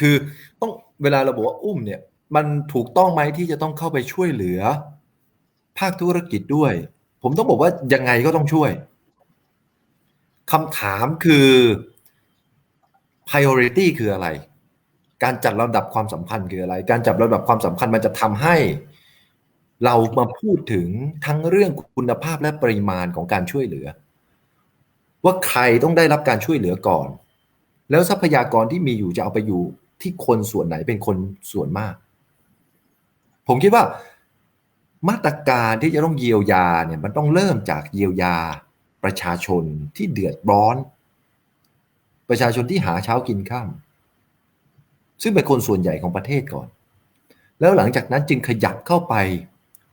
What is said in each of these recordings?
คือต้องเวลาเราบอกว่าอุ้มเนี่ย มันถูกต้องไหมที่จะต้องเข้าไปช่วยเหลือ ภาคธุรกิจด้วย ผมต้องบอกว่ายังไงก็ต้องช่วยคำถามคือ priority คืออะไร การจัดลำดับความสัมพันธ์คืออะไร การจัดลำดับความสัมพันธ์มันจะทำให้เรามาพูดถึงทั้งเรื่องคุณภาพและปริมาณของการช่วยเหลือ ว่าใครต้องได้รับการช่วยเหลือก่อน แล้วทรัพยากรที่มีอยู่จะเอาไปอยู่ ที่คนส่วนไหนเป็นคนส่วนมาก ผมคิดว่า มาตรการที่จะต้องเยียวยาเนี่ยมันต้องเริ่มจากเยียวยาประชาชนที่เดือดร้อน ประชาชนที่หาเช้ากินข้ามซึ่งเป็นคนส่วนใหญ่ของประเทศก่อน แล้วหลังจากนั้นจึงขยับเข้าไป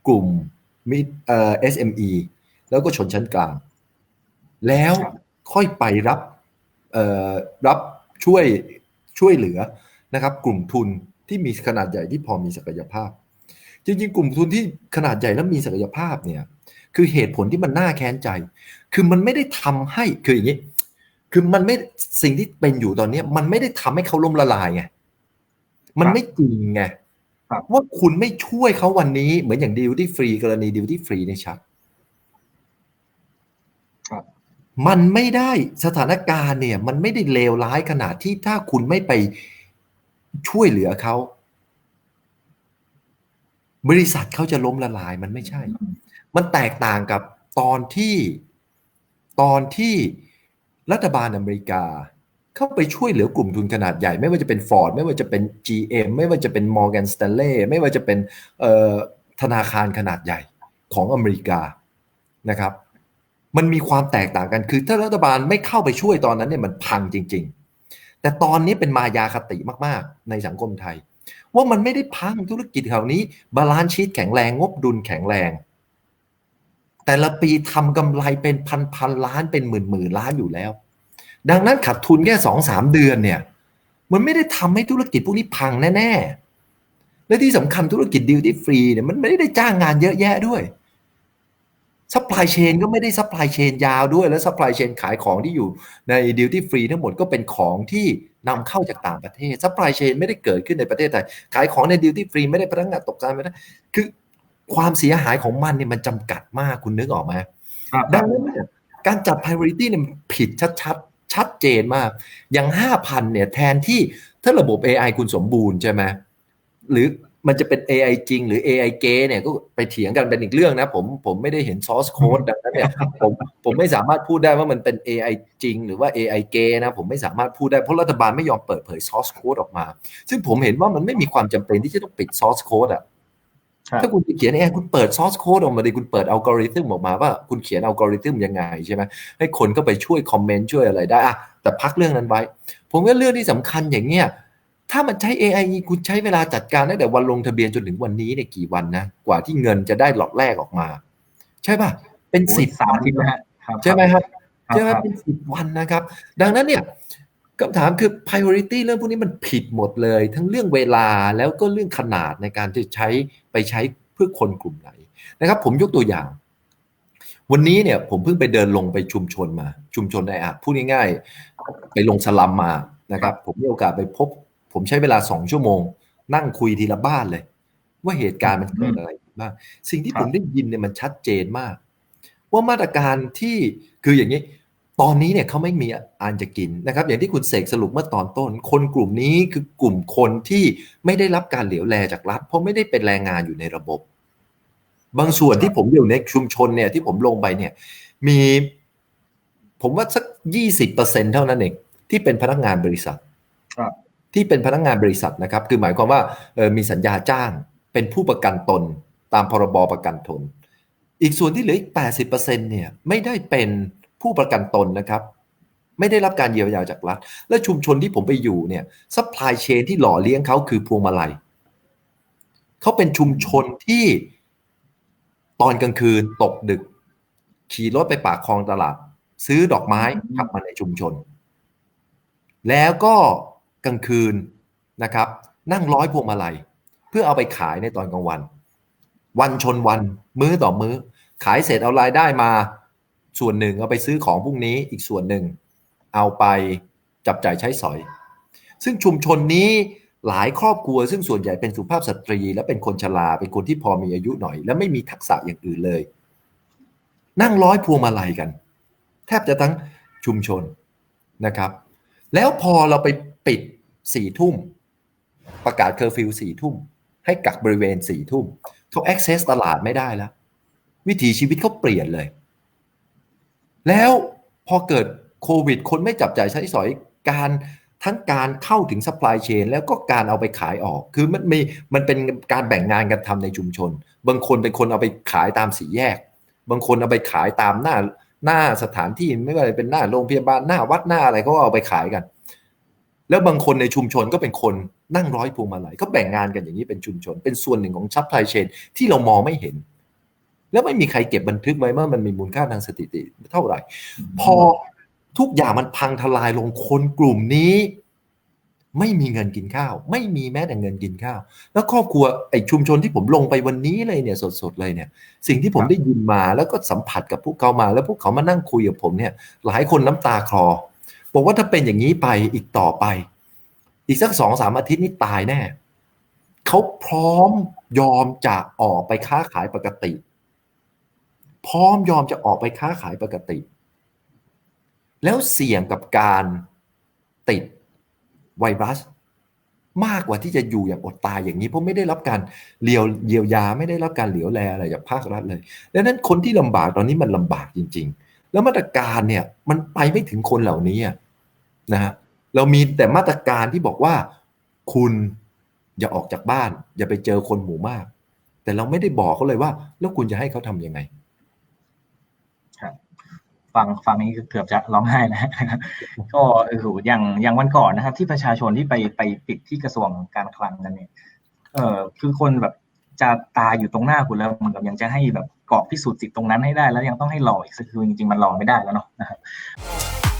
กลุ่มมิเอ่อ SME แล้วก็ชนชั้นกลาง แล้วค่อยไปรับเอ่อรับช่วยช่วยเหลือ นะครับ กลุ่มทุนที่มีขนาดใหญ่ที่พอมีศักยภาพ จริงๆ กลุ่มทุนที่ขนาดใหญ่และมีศักยภาพเนี่ยคือเหตุผลที่มันน่าแค้นใจ คือมันไม่ได้ทำให้คืออย่างนี้ คือมันไม่สิ่งที่เป็นอยู่ตอนนี้มันไม่ได้ทำให้เขาล้มละลายไงมันไม่จริงไงว่าคุณไม่ช่วยเขาวันนี้เหมือนอย่างดิวที่ฟรีกรณีดิวที่ฟรีในชัดมันไม่ได้สถานการณ์เนี่ย มันไม่ได้เลวร้ายขนาดที่ถ้าคุณไม่ไป ช่วยเหลือเขา บริษัทเขาจะล้มละลายมันไม่ใช่ มันแตกต่างกับตอนที่ตอนที่รัฐบาลอเมริกา เข้าไปช่วยเหลือกลุ่มทุนขนาดใหญ่ ไม่ว่าจะเป็น Ford ไม่ว่าจะเป็น GM ไม่ว่าจะเป็น Morgan Stanley ไม่ว่าจะเป็นธนาคารขนาดใหญ่ของอเมริกานะครับ มันมีความแตกต่างกันคือถ้ารัฐบาลไม่เข้าไปช่วยตอนนั้นเนี่ยมันพังจริง ๆ แต่ตอนนี้เป็นมายาคติมากๆ ในสังคมไทย ว่ามันไม่ได้พังธุรกิจแถวนี้ บาลานซ์ชีตแข็งแรงงบดุลแข็งแรง แต่ละปีทำกำไรเป็นพันพันล้านเป็นหมื่นหมื่นล้านอยู่แล้ว ดังนั้นขาดทุนแค่สองสามเดือนเนี่ยมันไม่ได้ทำให้ธุรกิจพวกนี้พังแน่ ๆ และที่สำคัญธุรกิจดิวตี้ฟรีเนี่ยมันไม่ได้จ้างงานเยอะแยะด้วย ซัพพลายเชนก็ไม่ได้ซัพพลายเชนยาวด้วยแล้วซัพพลายเชนขายของที่อยู่ในดิวตี้ฟรีทั้งหมดก็เป็นของที่นำเข้าจากต่างประเทศซัพพลายเชนไม่ได้เกิดขึ้นในประเทศไทยขายของในดิวตี้ฟรีไม่ได้พนักงานตกใจไม่ได้คือความเสียหายของมันเนี่ยมันจำกัดมากคุณนึกออกไหมดังนั้นเนี่ยการจัด priority เนี่ยผิดชัดชัดเจนมาก อย่างห้าพันเนี่ยแทนที่ถ้าระบบ AI คุณสมบูรณ์ใช่ไหมหรือ มันจะเป็น AI จริงหรือ AI เกเนี่ยก็ไปเถียงกันเป็นอีกเรื่องนะผมผมไม่ได้เห็นซอสโค้ดดังนั้นเนี่ยผมผมไม่สามารถพูดได้ว่ามันเป็น AI จริง หรือว่า AI เกนะผมไม่สามารถพูดได้เพราะรัฐบาลไม่ยอมเปิดเผยซอสโค้ดออกมา ซึ่งผมเห็นว่ามันไม่มีความจำเป็นที่จะต้องปิดซอสโค้ดอะถ้าคุณเขียนเองคุณเปิดซอสโค้ดออกมาดิคุณเปิดอัลกอริทึมออกมาว่าคุณเขียนอัลกอริทึมยังไงใช่ไหมให้คนก็ไปช่วยคอมเมนต์ช่วยอะไรได้อะแต่พักเรื่องนั้นไว้ ผมว่าเรื่องที่สำคัญอย่างเงี้ย ถ้ามันใช้ AI คุณใช้เวลาจัดการตั้งแต่วันลงทะเบียนจนถึงวันนี้เนี่ยกี่วันนะ กว่าที่เงินจะได้หลอดแรกออกมา ใช่ป่ะ เป็นสิบสามสิบนะฮะใช่ไหมครับใช่ไหมเป็นสิบวันนะครับ ดังนั้นเนี่ยคำถามคือ priority เรื่องพวกนี้มันผิดหมดเลย ทั้งเรื่องเวลาแล้วก็เรื่องขนาดในการที่ใช้ไปใช้เพื่อคนกลุ่มไหนนะครับ ผมยกตัวอย่าง วันนี้เนี่ยผมเพิ่งไปเดินลงไปชุมชนมา ชุมชนในอาพูดง่ายๆไปลงสลัมมานะครับ ผมมีโอกาสไปพบ ผมใช้เวลาสองชั่วโมง นั่งคุยทีละบ้านเลย ว่าเหตุการณ์มันเกิดอะไรบ้างสิ่งที่ผมได้ยินเนี่ยมันชัดเจนมาก ว่ามาตรการที่คืออย่างนี้ ตอนนี้เนี่ยเขาไม่มีอันจะกินนะครับ อย่างที่คุณเสกสรุปเมื่อตอนต้น คนกลุ่มนี้คือกลุ่มคนที่ไม่ได้รับการเหลียวแลจากรัฐ เพราะไม่ได้เป็นแรงงานอยู่ในระบบ บางส่วนที่ผมอยู่ในชุมชนเนี่ยที่ผมลงไปเนี่ย มีผมว่าสักยี่สิบเปอร์เซ็นเท่านั้นเองที่เป็นพนักงานบริษัท ที่เป็นพนักงานบริษัทนะครับ คือหมายความว่ามีสัญญาจ้างเป็นผู้ประกันตนตามพรบประกันตน อีกส่วนที่เหลืออีกแปดสิบเปอร์เซ็นเนี่ยไม่ได้เป็นผู้ประกันตนนะครับ ไม่ได้รับการเยียวยาจากรัฐ และชุมชนที่ผมไปอยู่เนี่ยซัพพลายเชนที่หล่อเลี้ยงเขาคือพวงมาลัยเขาเป็นชุมชนที่ตอนกลางคืนตกดึก ขี่รถไปปากคลองตลาด ซื้อดอกไม้กลับมาในชุมชน แล้วก็ กลางคืนนะครับนั่งร้อยพวงมาลัย เพื่อเอาไปขายในตอนกลางวัน วันชนวันมื้อต่อมื้อ ขายเสร็จเอารายได้มา ส่วนหนึ่งเอาไปซื้อของพวกนี้อีกส่วนหนึ่ง เอาไปจับจ่ายใช้สอย ซึ่งชุมชนนี้หลายครอบครัว ซึ่งส่วนใหญ่เป็นสุภาพสตรี และเป็นคนชราเป็นคนที่พอมีอายุหน่อย และไม่มีทักษะอย่างอื่นเลย นั่งร้อยพวงมาลัยกัน แทบจะทั้งชุมชนนะครับ แล้วพอเราไป ปิดสี่ทุ่ม ประกาศเคอร์ฟิวสี่ทุ่ม ให้กักบริเวณสี่ทุ่มเขา access ตลาดไม่ได้แล้ว วิถีชีวิตเขาเปลี่ยนเลย แล้วพอเกิดโควิด คนไม่จับจ่ายใช้สอยการทั้งการเข้าถึง supply chain แล้วก็การเอาไปขายออก คือมันมีมันเป็นการแบ่งงานกันทำในชุมชน บางคนเป็นคนเอาไปขายตามสี่แยก บางคนเอาไปขายตามหน้าหน้าสถานที่ไม่ว่าจะเป็นหน้าโรงพยาบาลหน้าวัดหน้าอะไรเขาก็เอาไปขายกัน แล้วบางคนในชุมชนก็เป็นคนนั่งร้อยพวงมาลัยก็แบ่งงานกันอย่างนี้เป็นชุมชน เป็นส่วนหนึ่งของซัพพลายเชนที่เรามองไม่เห็น แล้วไม่มีใครเก็บบันทึกไว้ว่ามันมีมูลค่าทางสถิติเท่าไหร่ พอทุกอย่างมันพังทลายลงคนกลุ่มนี้ ไม่มีเงินกินข้าว ไม่มีแม้แต่เงินกินข้าว แล้วครอบครัวไอ้ชุมชนที่ผมลงไปวันนี้เลยเนี่ยสดๆเลยเนี่ย สิ่งที่ผมได้ยินมาแล้วก็สัมผัสกับพวกเขามา แล้วพวกเขามานั่งคุยกับผมเนี่ย หลายคนน้ำตาคลอ บอกว่าถ้าเป็นอย่างนี้ไปอีกต่อไป อีกสักสองสามอาทิตย์นี่ตายแน่เขาพร้อมยอมจะออกไปค้าขายปกติ พร้อมยอมจะออกไปค้าขายปกติ แล้วเสี่ยงกับการติดไวรัส มากกว่าที่จะอยู่อย่างอดตายอย่างนี้ เพราะไม่ได้รับการเลียวเยียวยาไม่ได้รับการเหลียวแลอะไรจากภาครัฐเลยดังนั้นคนที่ลำบากตอนนี้มันลำบากจริง ๆ แล้วมาตรการเนี่ยมันไปไม่ถึงคนเหล่านี้อะ นะฮะเรามีแต่มาตรการที่บอกว่า คุณอย่าออกจากบ้าน อย่าไปเจอคนหมู่มาก แต่เราไม่ได้บอกเขาเลยว่า แล้วคุณจะให้เขาทำยังไงฟังฟังนี้เกือบจะร้องไห้นะก็อออย่างอย่างวันก่อนนะครับ ที่ประชาชนที่ไปไปปิดที่กระทรวงการคลังกันเนี่ย เออคือคนแบบจะตายอยู่ตรงหน้าคุณแล้วเหมือนกับยังจะให้แบบกรอกพิสูจน์สิทธิ์ตรงนั้นให้ได้ แล้วยังต้องให้รออีกคือจริงๆมันรอไม่ได้แล้วเนาะนะครับ